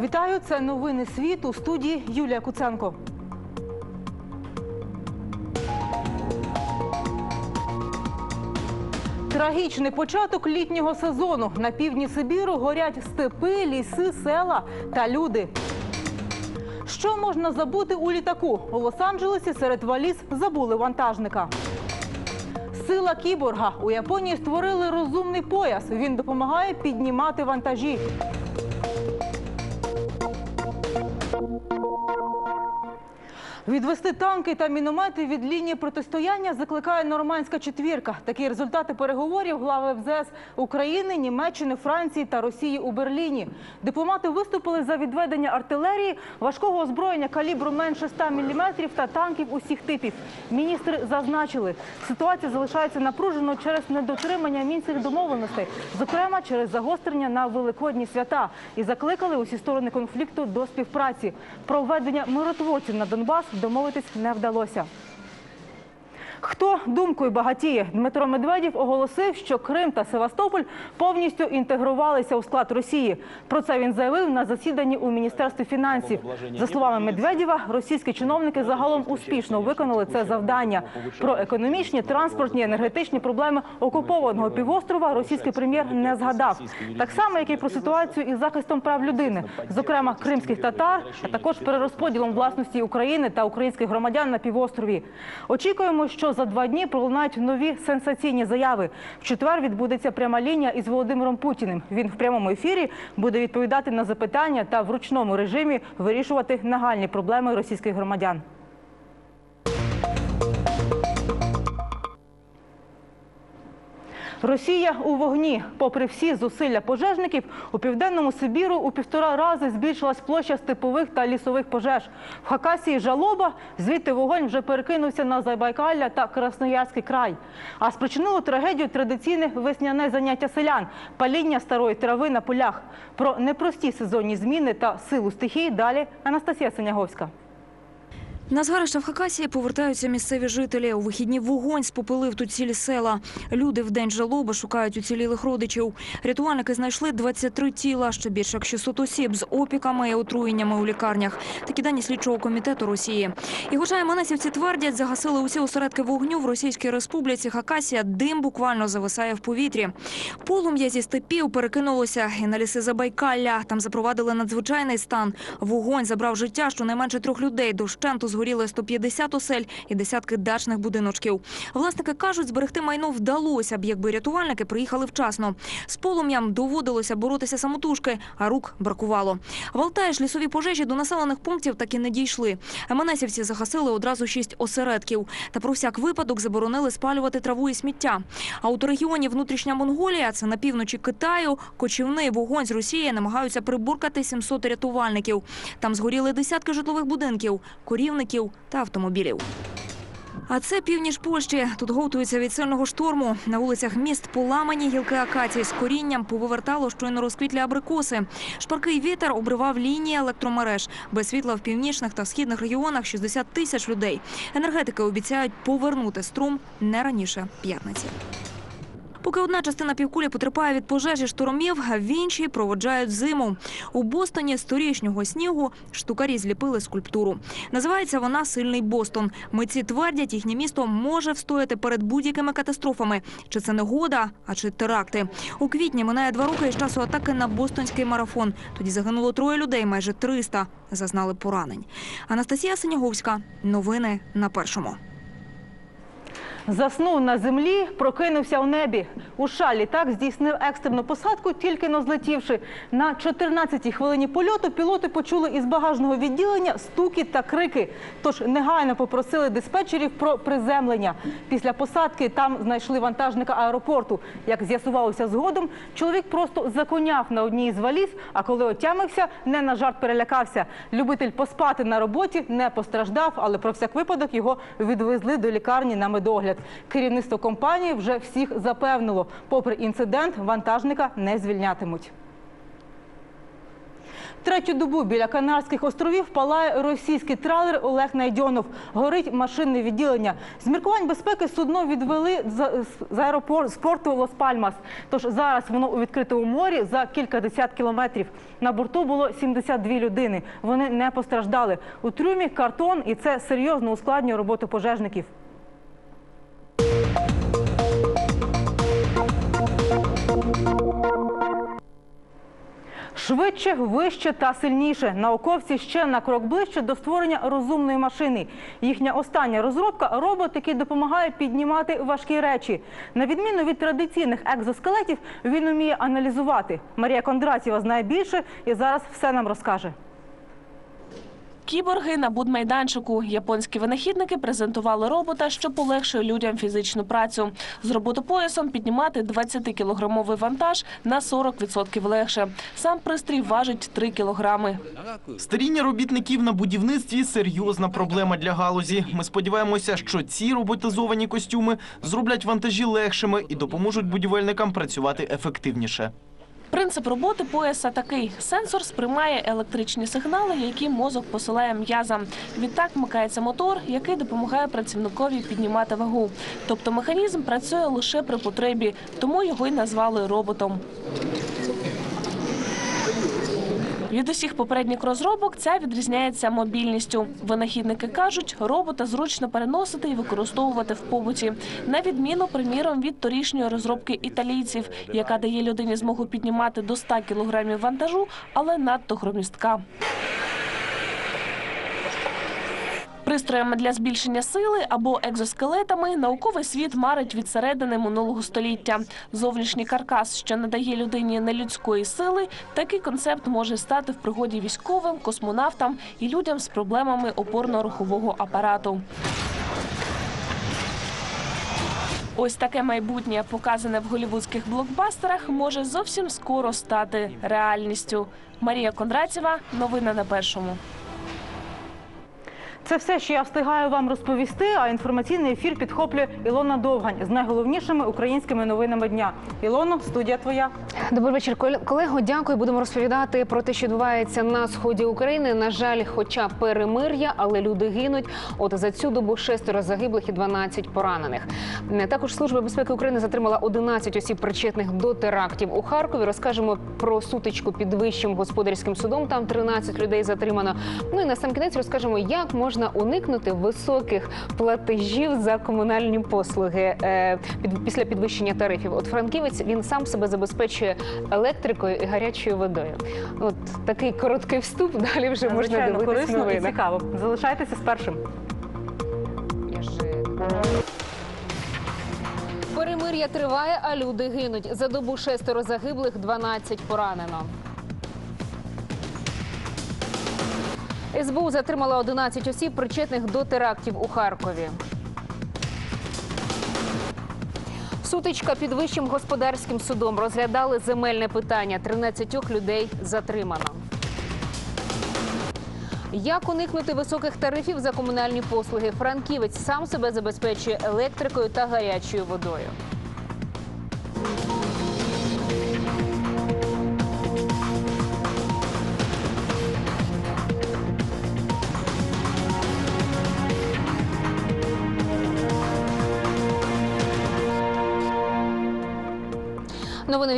Вітаю, це новини світу. Студії Юлія Куценко. Трагічний початок літнього сезону. На півдні Сибіру горять степи, ліси, села та люди. Що можна забути у літаку? У Лос-Анджелесі серед валіз забули вантажника. Сила кіборга. У Японії створили розумний пояс. Він допомагає піднімати вантажі. Відвести танки та міномети від лінії протистояння закликає нормандська четвірка. Такі результати переговорів глави МЗС України, Німеччини, Франції та Росії у Берліні. Дипломати виступили за відведення артилерії, важкого озброєння калібру менше 100 мм та танків усіх типів. Міністри зазначили, ситуація залишається напруженою через недотримання мінських домовленостей, зокрема через загострення на великодні свята, і закликали усі сторони конфлікту до співпраці. Про введення миротворців на Донбас домовитись не вдалося. Хто думкою багатіє? Дмитро Медведєв оголосив, що Крим та Севастополь повністю інтегрувалися у склад Росії. Про це він заявив на засіданні у міністерстві фінансів. За словами Медведєва, російські чиновники загалом успішно виконали це завдання. Про економічні, транспортні, енергетичні проблеми окупованого півострова російський прем'єр не згадав. Так само, як і про ситуацію із захистом прав людини, зокрема кримських татар, а також перерозподілом власності України та українських громадян на півострові. Очікуємо, що за два дні пролунають нові сенсаційні заяви. В четвер відбудеться пряма лінія із Володимиром Путіним. Він в прямому ефірі буде відповідати на запитання та в ручному режимі вирішувати нагальні проблеми російських громадян. Росія у вогні. Попри всі зусилля пожежників, у південному Сибіру у півтора рази збільшилась площа степових та лісових пожеж. В Хакасії жалоба, звідти вогонь вже перекинувся на Забайкалля та Красноярський край. А спричинило трагедію традиційне весняне заняття селян паління старої трави на полях. Про непрості сезонні зміни та силу стихій далі Анастасія Синяговська. На згарища в Хакасії повертаються місцеві жителі. У вихідні вогонь спопилив тут цілі села. Люди в день жалоби шукають уцілілих родичів. Рятувальники знайшли 23 тіла, ще більше як 600 осіб з опіками і отруєннями у лікарнях. Такі дані слідчого комітету Росії. І хоча МНСівці твердять, загасили усі осередки вогню в Російській Республіці Хакасія, дим буквально зависає в повітрі. Полум'я зі степів перекинулося і на ліси Забайкалля. Там запровадили надзвичайний стан. Вогонь забрав життя щонайменше трьох людей. Дощенту згоріли 150 осель і десятки дачних будиночків. Власники кажуть, зберегти майно вдалося б, якби рятувальники приїхали вчасно. З полум'ям доводилося боротися самотужки, а рук бракувало. В Алтаї лісові пожежі до населених пунктів так і не дійшли. МНСівці загасили одразу шість осередків. Та про всяк випадок заборонили спалювати траву і сміття. А у регіоні внутрішня Монголія, це на півночі Китаю, кочівний вогонь з Росії намагаються прибуркати 700 рятувальників. Там згоріли десятки житлових будинків, корівників та автомобілів. А це північ Польщі. Тут готуються від сильного шторму. На вулицях міст поламані гілки акації з корінням повивертало щойно розквітлі абрикоси. Шпаркий вітер обривав лінії електромереж. Без світла в північних та східних регіонах 60 тисяч людей. Енергетики обіцяють повернути струм не раніше п'ятниці. Поки одна частина півкулі потерпає від пожежі штормів, в іншій проводжають зиму. У Бостоні з торішнього снігу штукарі зліпили скульптуру. Називається вона Сильний Бостон. Митці твердять, їхнє місто може встояти перед будь-якими катастрофами. Чи це негода, а чи теракти. У квітні минає два роки із часу атаки на бостонський марафон. Тоді загинуло троє людей, майже 300 зазнали поранень. Анастасія Синяговська. Новини на першому. Заснув на землі, прокинувся у небі. У США літак здійснив екстрену посадку, тільки но злетівши. На 14-й хвилині польоту пілоти почули із багажного відділення стуки та крики. Тож негайно попросили диспетчерів про приземлення. Після посадки там знайшли вантажника аеропорту. Як з'ясувалося згодом, чоловік просто законяв на одній із валіз, а коли отямився, не на жарт перелякався. Любитель поспати на роботі не постраждав, але про всяк випадок його відвезли до лікарні на медогляд. Керівництво компанії вже всіх запевнило. Попри інцидент, вантажника не звільнятимуть. Третю добу біля Канарських островів палає російський тралер Олег Найдьонов. Горить машинне відділення. З міркувань безпеки судно відвели з аеропорту з порту Лос-Пальмас. Тож зараз воно у відкритому морі за кілька десят кілометрів. На борту було 72 людини. Вони не постраждали. У трюмі картон, і це серйозно ускладнює роботу пожежників. Швидше, вище та сильніше. Науковці ще на крок ближче до створення розумної машини. Їхня остання розробка робот, який допомагає піднімати важкі речі. На відміну від традиційних екзоскелетів, він уміє аналізувати. Марія Кондратєва знає більше і зараз все нам розкаже. Кіборги на будмайданчику. Японські винахідники презентували робота, що полегшує людям фізичну працю. З роботопоясом піднімати 20-кілограмовий вантаж на 40% легше. Сам пристрій важить 3 кілограми. Старіння робітників на будівництві серйозна проблема для галузі. Ми сподіваємося, що ці роботизовані костюми зроблять вантажі легшими і допоможуть будівельникам працювати ефективніше. Принцип роботи пояса такий: сенсор сприймає електричні сигнали, які мозок посилає м'язам. Відтак вмикається мотор, який допомагає працівникові піднімати вагу. Тобто механізм працює лише при потребі, тому його й назвали роботом. Від усіх попередніх розробок ця відрізняється мобільністю. Винахідники кажуть, робота зручно переносити і використовувати в побуті. На відміну, приміром, від торішньої розробки італійців, яка дає людині змогу піднімати до 100 кілограмів вантажу, але надто громістка. Пристроями для збільшення сили або екзоскелетами науковий світ марить від середини минулого століття. Зовнішній каркас, що надає людині нелюдської сили, такий концепт може стати в пригоді військовим, космонавтам і людям з проблемами опорно-рухового апарату. Ось таке майбутнє, показане в голівудських блокбастерах, може зовсім скоро стати реальністю. Марія Кондратєва, новини на першому. Це все, що я встигаю вам розповісти. А інформаційний ефір підхоплює Ілона Довгань з найголовнішими українськими новинами дня. Ілоно, студія твоя. Добрий вечір, кол- колего. Дякую. Будемо розповідати про те, що відбувається на сході України. На жаль, хоча перемир'я, але люди гинуть. От за цю добу шестеро загиблих і 12 поранених. Також служба безпеки України затримала 11 осіб, причетних до терактів у Харкові. Розкажемо про сутичку під вищим господарським судом. Там 13 людей затримано. Ну і на сам кінець розкажемо, як можна уникнути високих платежів за комунальні послуги е, під, після підвищення тарифів. От франківець він сам себе забезпечує електрикою і гарячою водою. От такий короткий вступ. Далі вже можна дивитися корисно і цікаво. Залишайтеся з першим. Перемир'я триває, а люди гинуть. За добу шестеро загиблих, 12 поранено. СБУ затримала 11 осіб, причетних до терактів у Харкові. Сутичка під вищим господарським судом розглядали земельне питання. 13 людей затримано. Як уникнути високих тарифів за комунальні послуги? Франківець сам себе забезпечує електрикою та гарячою водою.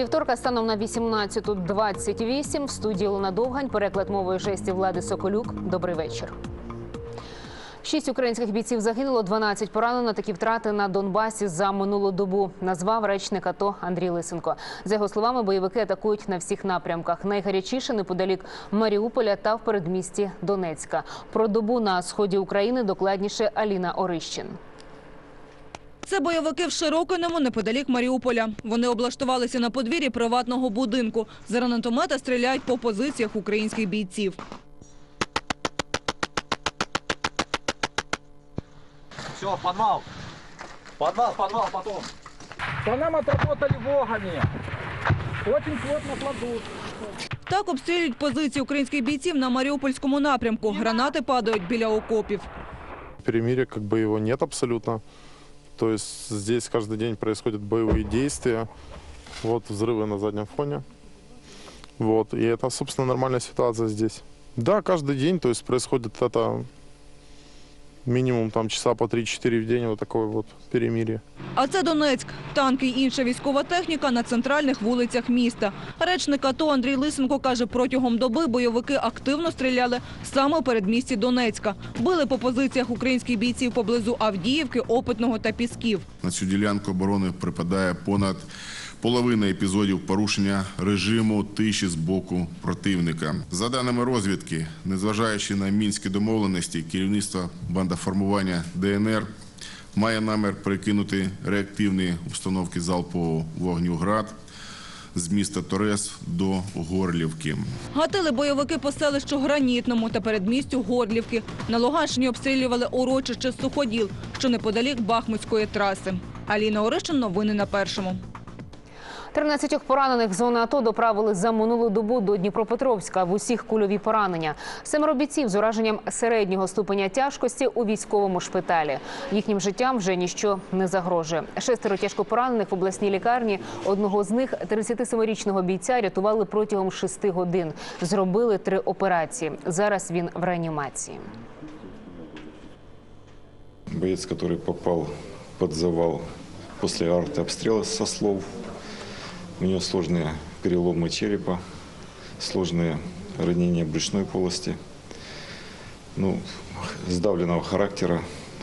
Вівторка станом на 18.28. В студії Луна Довгань. Переклад мовою жестів Влади Соколюк. Добрий вечір. Шість українських бійців загинуло, 12 поранено. Такі втрати на Донбасі за минулу добу. Назвав речник АТО Андрій Лисенко. За його словами, бойовики атакують на всіх напрямках. Найгарячіше неподалік Маріуполя та в передмісті Донецька. Про добу на сході України докладніше Аліна Орищин. Це бойовики в Широкиному неподалік Маріуполя. Вони облаштувалися на подвір'ї приватного будинку. З гранатомета стріляють по позиціях українських бійців. Все, подвал. Подвал, подвал, потом. По нам отработали вогами. Очень плотно кладут. Так обстрілюють позиції українських бійців на Маріупольському напрямку. Гранати падають біля окопів. Перемирия как бы его нет абсолютно. То есть здесь каждый день происходят боевые действия. Вот взрывы на заднем фоне. Вот. И это, собственно, нормальная ситуация здесь. Да, каждый день, то есть происходит это минимум там часа по 3-4 в день, вот такое вот перемирие. А це Донецьк. Танки й інша військова техніка на центральних вулицях міста. Речник АТО Андрій Лисенко каже, протягом доби бойовики активно стріляли саме у передмісті Донецька. Били по позиціях українських бійців поблизу Авдіївки, Опитного та Пісків. На цю ділянку оборони припадає понад половина епізодів порушення режиму тиші з боку противника. За даними розвідки, незважаючи на мінські домовленості, керівництво бандаформування ДНР має намір перекинути реактивні установки залпового вогню «Град» з міста Торес до Горлівки. Гатили бойовики по селищу Гранітному та передмістю Горлівки. На Луганщині обстрілювали урочище Суходіл, що неподалік Бахмутської траси. Аліна Орищин, новини на першому. 13 поранених зони АТО доправили за минулу добу до Дніпропетровська. В усіх кульові поранення. Семеро бійців з ураженням середнього ступеня тяжкості у військовому шпиталі. Їхнім життям вже ніщо не загрожує. Шестеро тяжко поранених в обласній лікарні. Одного з них, 37-річного бійця, рятували протягом шести годин. Зробили три операції. Зараз він в реанімації. Боец, который попал под завал после артобстрела со слов. У него сложные переломы черепа, сложные ранения брюшной полости, ну, сдавленного характера,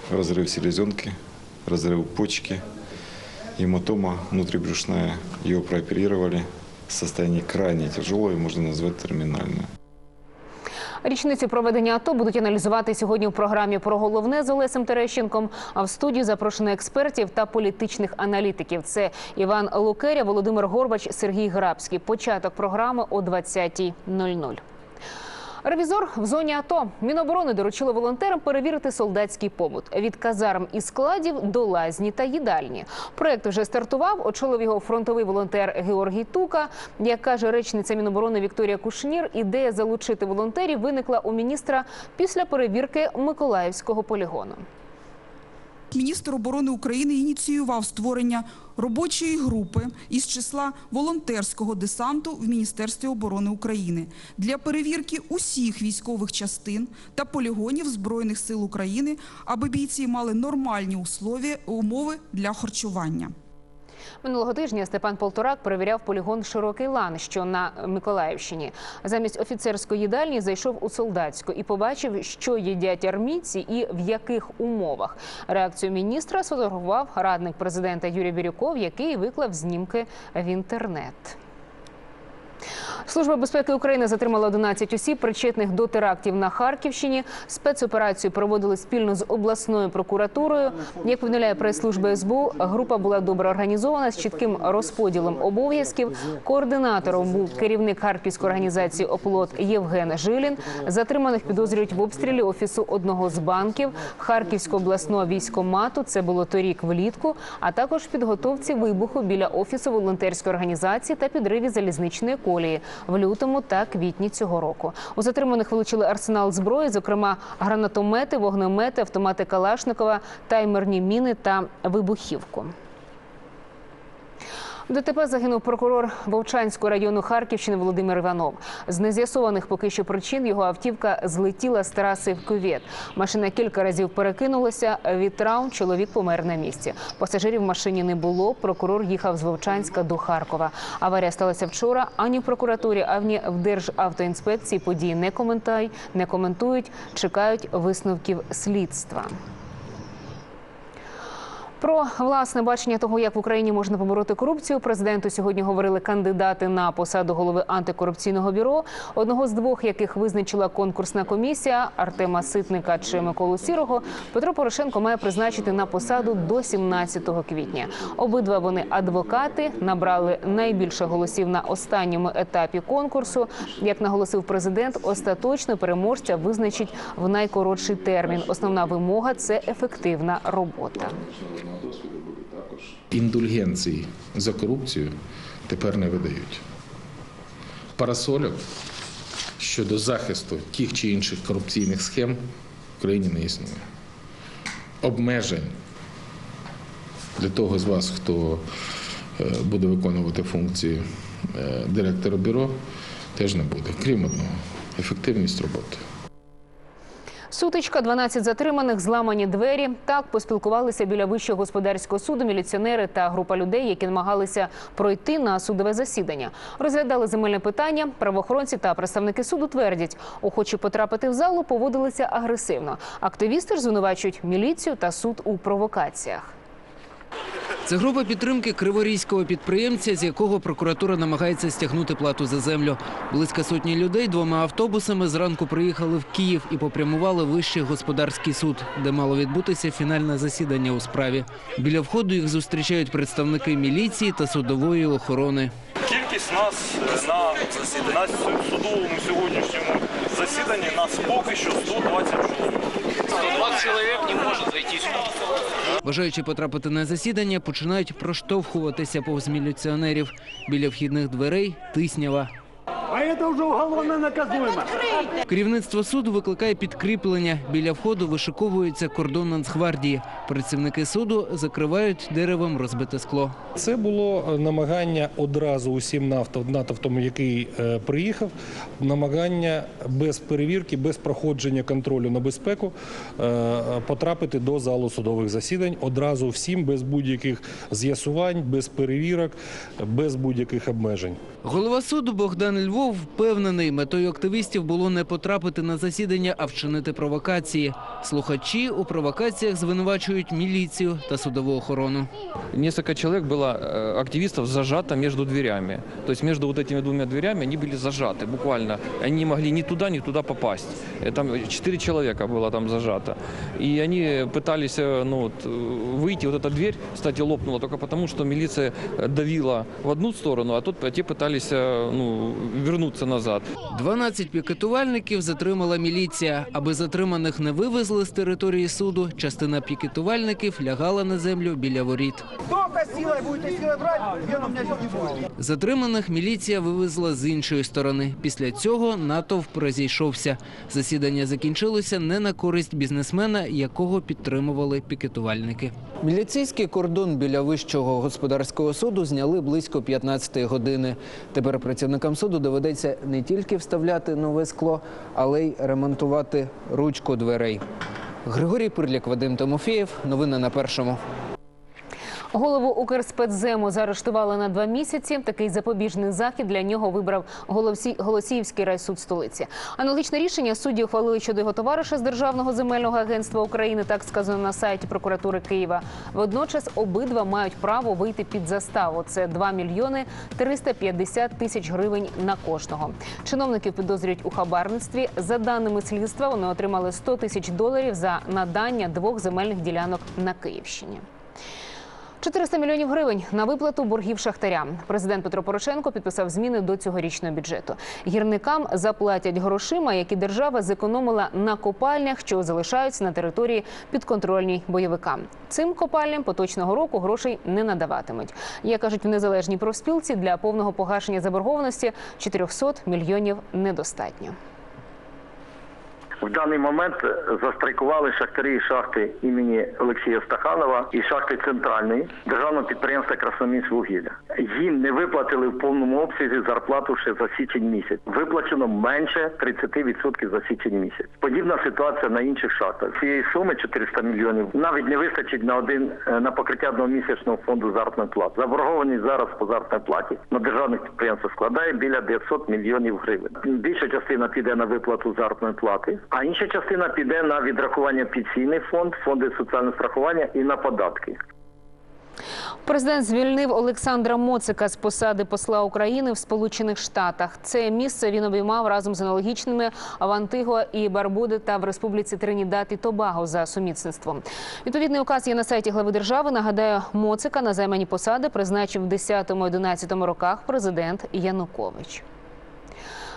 разрыв селезенки, разрыв почки, гематома внутрибрюшная. Ее прооперировали. Состояние крайне тяжелое, можно назвать терминальное. Річницю проведення АТО будуть аналізувати сьогодні в програмі про головне з Олесем Терещенком. А в студію запрошено експертів та політичних аналітиків. Це Іван Лукеря, Володимир Горбач, Сергій Грабський. Початок програми о 20.00. Ревізор в зоні АТО Міноборони доручило волонтерам перевірити солдатський побут від казарм і складів до лазні та їдальні. Проект вже стартував. Очолив його фронтовий волонтер Георгій Тука. Як каже речниця Міноборони Вікторія Кушнір, ідея залучити волонтерів виникла у міністра після перевірки Миколаївського полігону. Міністр оборони України ініціював створення робочої групи із числа волонтерського десанту в Міністерстві оборони України для перевірки усіх військових частин та полігонів Збройних сил України, аби бійці мали нормальні умови для харчування. Минулого тижня Степан Полторак перевіряв полігон Широкий лан, що на Миколаївщині. Замість офіцерської їдальні зайшов у солдатську і побачив, що їдять армійці і в яких умовах. Реакцію міністра сфотографував радник президента Юрій Бірюков, який виклав знімки в інтернет. Служба безпеки України затримала 11 осіб, причетних до терактів на Харківщині. Спецоперацію проводили спільно з обласною прокуратурою. Як повідомляє прес-служба СБУ, група була добре організована з чітким розподілом обов'язків. Координатором був керівник харківської організації «Оплот» Євген Жилін. Затриманих підозрюють в обстрілі офісу одного з банків Харківського обласного військомату. Це було торік влітку, а також підготовці вибуху біля офісу волонтерської організації та підриві залізничної колії в лютому та квітні цього року. У затриманих вилучили арсенал зброї, зокрема гранатомети, вогнемети, автомати Калашникова, таймерні міни та вибухівку. В ДТП загинув прокурор Вовчанського району Харківщини Володимир Іванов. З нез'ясованих поки що причин його автівка злетіла з траси в кювет. Машина кілька разів перекинулася. Від травм чоловік помер на місці. Пасажирів в машині не було. Прокурор їхав з Вовчанська до Харкова. Аварія сталася вчора. Ані в прокуратурі, ані в Державтоінспекції події не коментують, не коментують, чекають висновків слідства. Про власне бачення того, як в Україні можна побороти корупцію, президенту сьогодні говорили кандидати на посаду голови антикорупційного бюро. Одного з двох, яких визначила конкурсна комісія Артема Ситника чи Миколу Сірого, Петро Порошенко має призначити на посаду до 17 квітня. Обидва вони адвокати набрали найбільше голосів на останньому етапі конкурсу. Як наголосив президент, остаточно переможця визначить в найкоротший термін. Основна вимога це ефективна робота. Індульгенції за корупцію тепер не видають. Парасольок щодо захисту тих чи інших корупційних схем в країні не існує. Обмежень для того з вас, хто е, буде виконувати функції е, директора бюро, теж не буде. Крім одного ефективність роботи. Сутичка, 12 затриманих, зламані двері. Так поспілкувалися біля вищого господарського суду міліціонери та група людей, які намагалися пройти на судове засідання. Розглядали земельне питання. Правоохоронці та представники суду твердять, охочі потрапити в залу поводилися агресивно. Активісти ж звинувачують міліцію та суд у провокаціях. Це група підтримки криворізького підприємця, з якого прокуратура намагається стягнути плату за землю. Близько сотні людей двома автобусами зранку приїхали в Київ і попрямували вищий господарський суд, де мало відбутися фінальне засідання у справі. Біля входу їх зустрічають представники міліції та судової охорони. Кількість нас е, на, на судовому сьогоднішньому засіданні нас поки що 120 чоловік. 120 чоловік не може зайти сюди. Бажаючи потрапити на засідання, починають проштовхуватися повз міліціонерів. Біля вхідних дверей тиснява. А это уже уголовно наказуемо. Керівництво суду викликає підкріплення. Біля входу вишиковується кордон Нацгвардії. Працівники суду закривають деревом розбите скло. Це було е, намагання одразу усім нафтов- натовтом, який е, приїхав, намагання без перевірки, без проходження контролю на безпеку е, потрапити до залу судових засідань одразу всім, без будь-яких з'ясувань, без перевірок, без будь-яких обмежень. Голова суду Богдан Львов впевнений, метою активістів було не потрапити на засідання, а вчинити провокації. Слухачі у провокаціях звинувачують міліцію та судову охорону. Несколько человек было, э, активистов, зажато между дверями. То есть между вот этими двумя дверями они были зажаты буквально. Они не могли ни туда, ни туда попасть. Э, Там четыре человека было там зажато. И они пытались э, ну, вот, э, выйти. Вот эта дверь, кстати, лопнула только потому, что милиция э, давила в одну сторону, а тут а те пытались э, ну, вернуться назад. 12 пікетувальників затримала міліція. Аби затриманих не вивезли з території суду, частина пікетувальників лягала на землю біля воріт. Будете я не. Затриманих міліція вивезла з іншої сторони. Після цього натовп розійшовся. Засідання закінчилося не на користь бізнесмена, якого підтримували пікетувальники. Міліцейський кордон біля вищого господарського суду зняли близько 15 години. Тепер працівникам суду доведеться не тільки вставляти нове скло, але й ремонтувати ручку дверей. Григорій Пирляк, Вадим Тимофєєв. Новини на першому. Голову Укрспецзему заарештували на два місяці. Такий запобіжний захід для нього вибрав Голосі... Голосіївський райсуд столиці. Аналогічне рішення судді ухвалили щодо його товариша з Державного земельного агентства України. Так сказано на сайті прокуратури Києва. Водночас обидва мають право вийти під заставу. Це 2 мільйони 350 тисяч гривень на кожного. Чиновників підозрюють у хабарництві. За даними слідства, вони отримали 100 тисяч доларів за надання двох земельних ділянок на Київщині. 400 мільйонів гривень на виплату боргів шахтарям. Президент Петро Порошенко підписав зміни до цьогорічного бюджету. Гірникам заплатять грошима, які держава зекономила на копальнях, що залишаються на території підконтрольній бойовикам. Цим копальням поточного року грошей не надаватимуть. Як кажуть в незалежній профспілці, для повного погашення заборгованості 400 мільйонів недостатньо. В даний момент застрайкували шахтарі шахти імені Олексія Стаханова і шахти центральної державного підприємства Красоміськвугілля. Їм не виплатили в повному обсязі зарплату ще за січень місяць. Виплачено менше 30% за січень місяць. Подібна ситуація на інших шахтах. Цієї суми 400 мільйонів навіть не вистачить на один е, на покриття одномісячного фонду заробітної плати. Заборгованість зараз по заробітній платі на державних підприємствах складає біля 900 мільйонів гривень. Більша частина піде на виплату заробітної плати, а інша частина піде на відрахування пенсійний фонд, фонди соціального страхування і на податки. Президент звільнив Олександра Моцика з посади посла України в Сполучених Штатах. Це місце він обіймав разом з аналогічними в Антиго і Барбуди та в Республіці Тринідад і Тобаго за сумісництвом. Відповідний указ є на сайті глави держави. Нагадаю, Моцика на займані посади призначив в 10-11 роках президент Янукович.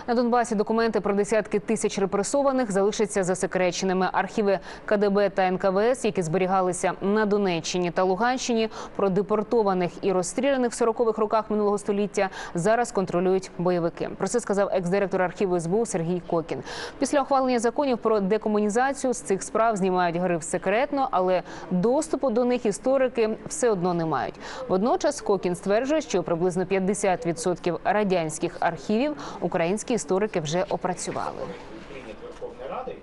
На Донбасі документи про десятки тисяч репресованих залишаться засекреченими. Архіви КДБ та НКВС, які зберігалися на Донеччині та Луганщині, про депортованих і розстріляних в 40-х роках минулого століття зараз контролюють бойовики. Про це сказав екс-директор архіву СБУ Сергій Кокін. Після ухвалення законів про декомунізацію з цих справ знімають гриф секретно, але доступу до них історики все одно не мають. Водночас Кокін стверджує, що приблизно 50% радянських архівів українські українські історики вже опрацювали.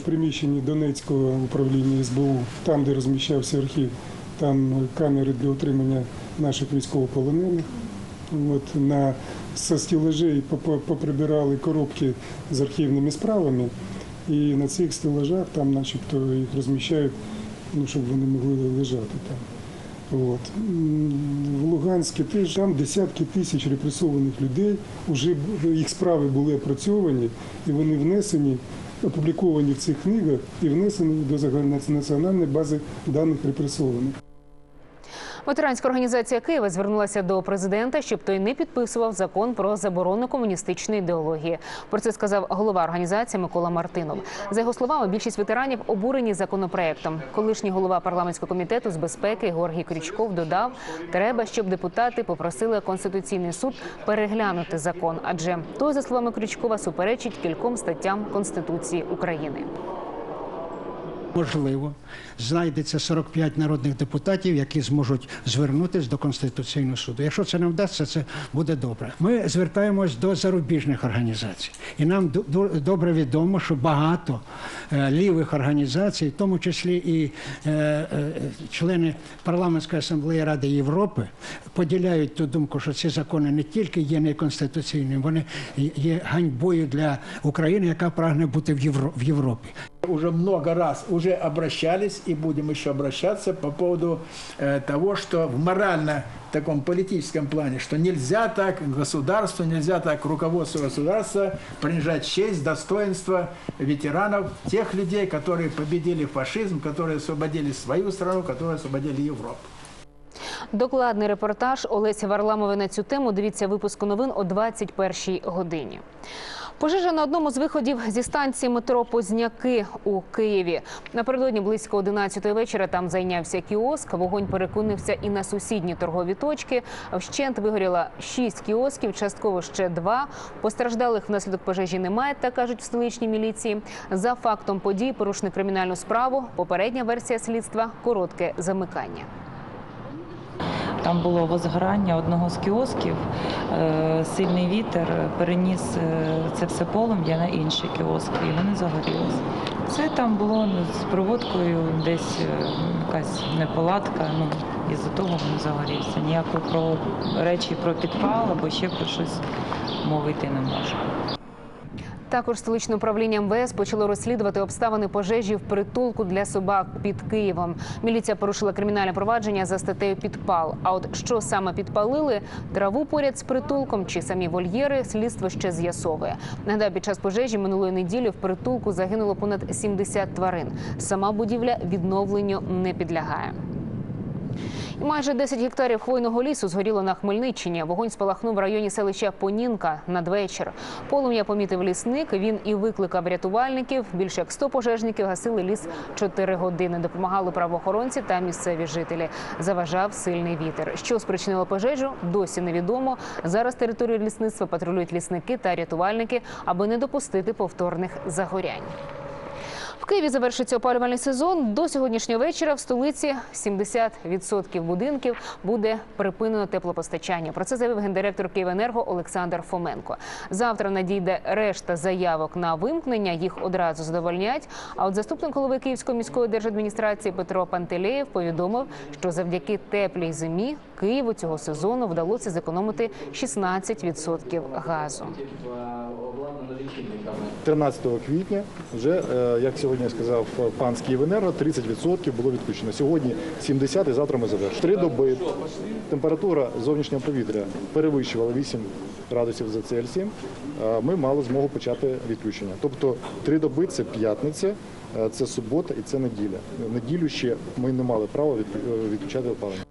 В приміщенні Донецького управління СБУ, там, де розміщався архів, там камери для утримання наших військовополонених. От, на со стелажей попо- поприбирали коробки з архівними справами, і на цих стелажах там начебто їх розміщають, ну, щоб вони могли лежати там. От. В Луганську теж там десятки тисяч репресованих людей, вже б- їх справи були опрацьовані і вони внесені, опубліковані в цих книгах і внесені до загальнонаціональної бази даних репресованих. Ветеранська організація Києва звернулася до президента, щоб той не підписував закон про заборону комуністичної ідеології. Про це сказав голова організації Микола Мартинов. За його словами, більшість ветеранів обурені законопроектом. Колишній голова парламентського комітету з безпеки Георгій Крючков додав, треба, щоб депутати попросили конституційний суд переглянути закон, адже той, за словами Крючкова, суперечить кільком статтям Конституції України. Можливо, знайдеться 45 народних депутатів, які зможуть звернутися до Конституційного суду. Якщо це не вдасться, це буде добре. Ми звертаємось до зарубіжних організацій, і нам добре відомо, що багато е, лівих організацій, в тому числі і е, е, члени парламентської асамблеї Ради Європи, поділяють ту думку, що ці закони не тільки є неконституційними, вони є ганьбою для України, яка прагне бути в Європі Уже много раз уже обращались и будем еще обращаться по поводу э, того, что в морально таком политическом плане, что нельзя так государству, нельзя так руководству государства принижать честь, достоинство ветеранов, тех людей, которые победили фашизм, которые освободили свою страну, которые освободили Европу. Докладний репортаж Олесі Варламової на цю тему. Дивіться випуску новин о 21-й годині. Пожежа на одному з виходів зі станції метро Позняки у Києві. Напередодні близько 11-ї вечора там зайнявся кіоск. Вогонь перекинувся і на сусідні торгові точки. Вщент вигоріло 6 кіосків, частково ще два. Постраждалих внаслідок пожежі немає, так кажуть в столичній міліції. За фактом подій порушник кримінальну справу. Попередня версія слідства коротке замикання. Там було возгорання одного з кіосків. Е, Сильний вітер переніс е, це все полум'я на інші кіоски, і вони загорілися. Це там було ну, з проводкою десь е, якась неполадка. Ну із-за того він загорівся. Ніякої про речі про підпал або ще про щось мови йти не може. Також столичне управління МВС почало розслідувати обставини пожежі в притулку для собак під Києвом. Міліція порушила кримінальне провадження за статтею підпал. А от що саме підпалили траву поряд з притулком чи самі вольєри, слідство ще з'ясовує. Нагадаю, під час пожежі минулої неділі в притулку загинуло понад 70 тварин. Сама будівля відновленню не підлягає. Майже 10 гектарів хвойного лісу згоріло на Хмельниччині. Вогонь спалахнув в районі селища Понінка надвечір. Полум'я помітив лісник. Він і викликав рятувальників. Більше як 100 пожежників гасили ліс 4 години. Допомагали правоохоронці та місцеві жителі. Заважав сильний вітер. Що спричинило пожежу, досі невідомо. Зараз територію лісництва патрулюють лісники та рятувальники, аби не допустити повторних загорянь. Києві завершиться опалювальний сезон. До сьогоднішнього вечора в столиці 70% будинків буде припинено теплопостачання. Про це заявив гендиректор Київенерго Олександр Фоменко. Завтра надійде решта заявок на вимкнення. Їх одразу задовольнять. А от заступник голови Київської міської держадміністрації Петро Пантелеєв повідомив, що завдяки теплій зимі Києву цього сезону вдалося зекономити 16% газу. 13 квітня вже, е, як сьогодні сказав пан з Київенерго, 30% було відключено. Сьогодні 70 і завтра ми завершимо. Три доби температура зовнішнього повітря перевищувала 8 градусів за Цельсієм. Ми мали змогу почати відключення. Тобто три доби це п'ятниця, це субота і це неділя. Неділю ще ми не мали права відключати опалення.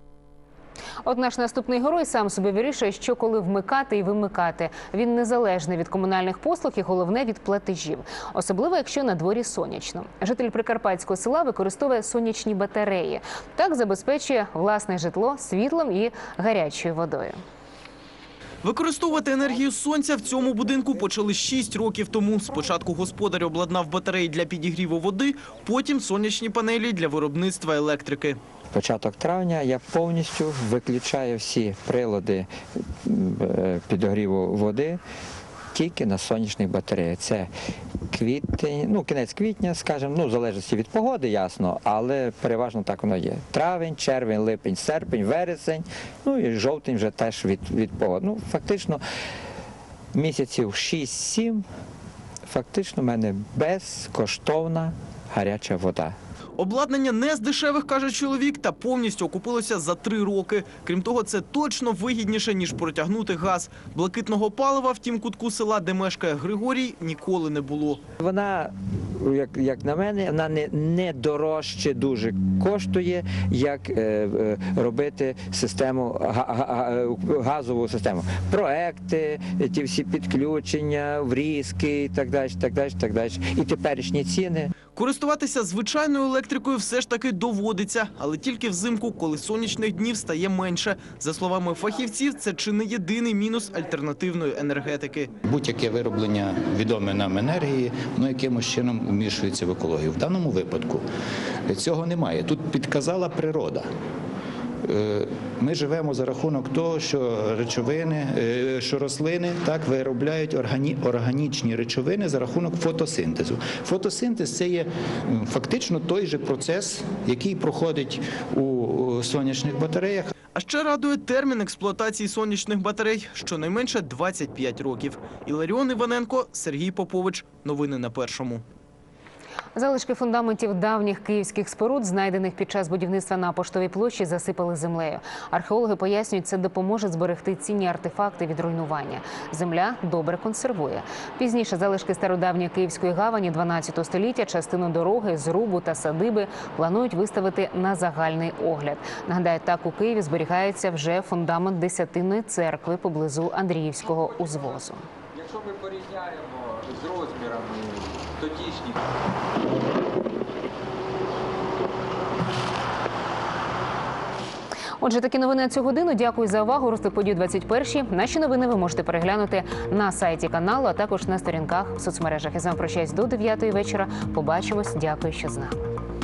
От наш наступний герой сам собі вирішує, що коли вмикати і вимикати. Він незалежний від комунальних послуг і головне від платежів, особливо якщо на дворі сонячно. Житель прикарпатського села використовує сонячні батареї. Так забезпечує власне житло світлом і гарячою водою. Використовувати енергію сонця в цьому будинку почали 6 років тому. Спочатку господар обладнав батареї для підігріву води, потім сонячні панелі для виробництва електрики. Початок травня я повністю виключаю всі прилади е, підогріву води тільки на сонячних батареях. Це квітень, ну кінець квітня, скажімо, ну в залежності від погоди, ясно, але переважно так воно є. Травень, червень, липень, серпень, вересень, ну і жовтень вже теж від, від погоди. Ну, фактично місяців 6-7 фактично в мене безкоштовна гаряча вода. Обладнання не з дешевих, каже чоловік, та повністю окупилося за три роки. Крім того, це точно вигідніше, ніж протягнути газ. Блакитного палива в тім кутку села, де мешкає Григорій, ніколи не було. Вона, як, як на мене, вона не, не дорожче дуже коштує, як е, е, робити систему га- газову систему. Проекти, ті всі підключення, врізки і так далі, так далі, так далі. І теперішні ціни. Користуватися звичайною електрикою все ж таки доводиться, але тільки взимку, коли сонячних днів стає менше. За словами фахівців, це чи не єдиний мінус альтернативної енергетики. Будь-яке вироблення відомої нам енергії, воно якимось чином вмішується в екологію. В даному випадку цього немає. Тут підказала природа. Е, Ми живемо за рахунок того, що речовини, е, що рослини так виробляють органі, органічні речовини за рахунок фотосинтезу. Фотосинтез це є фактично той же процес, який проходить у сонячних батареях. А ще радує термін експлуатації сонячних батарей щонайменше 25 років. Іларіон Іваненко, Сергій Попович. Новини на першому. Залишки фундаментів давніх київських споруд, знайдених під час будівництва на поштовій площі, засипали землею. Археологи пояснюють, це допоможе зберегти цінні артефакти від руйнування. Земля добре консервує. Пізніше залишки стародавньої київської гавані 12 століття, частину дороги, зрубу та садиби планують виставити на загальний огляд. Нагадаю, так у Києві зберігається вже фундамент десятинної церкви поблизу Андріївського узвозу. Якщо ми порівняємо з розмірами тодішніх Отже, такі новини на цю годину. Дякую за увагу. Рости подію 21. Наші новини ви можете переглянути на сайті каналу, а також на сторінках в соцмережах. Я з вами прощаюсь до 9 вечора. Побачимось. Дякую, що з нами.